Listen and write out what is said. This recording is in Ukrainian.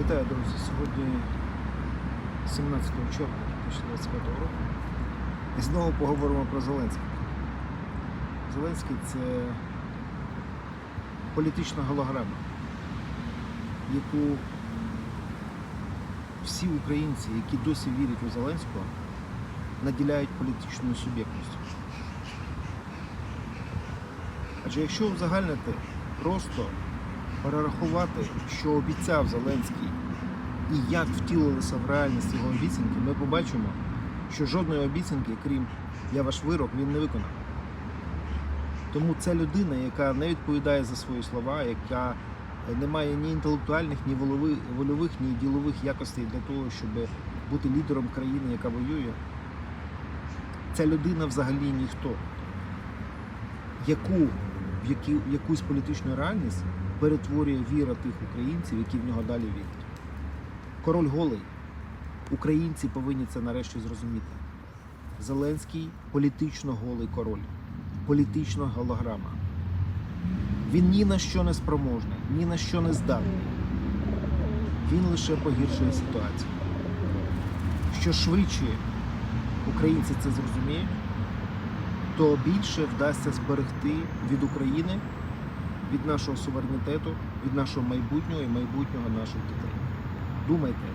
Вітаю, друзі! Сьогодні 17 червня 2025 року. І знову поговоримо про Зеленського. Зеленський це політична голограма, яку всі українці, які досі вірять у Зеленського, наділяють політичною суб'єктністю. Адже якщо узагальнити просто перерахувати, що обіцяв Зеленський і як втілилися в реальність його обіцянки, ми побачимо, що жодної обіцянки, крім я ваш вирок, він не виконав. Тому це людина, яка не відповідає за свої слова, яка не має ні інтелектуальних, ні вольових, ні ділових якостей для того, щоб бути лідером країни, яка воює. Ця людина взагалі ніхто. Яку в які, якусь політичну реальність перетворює віра тих українців, які в нього далі вірять. Король голий. Українці повинні це нарешті зрозуміти. Зеленський політично голий король, політична голограма. Він ні на що не спроможний, ні на що не здатний. Він лише погіршує ситуацію. Що швидше українці це зрозуміють, то більше вдасться зберегти від України, від нашого суверенітету, від нашого майбутнього і майбутнього наших дітей. Думайте,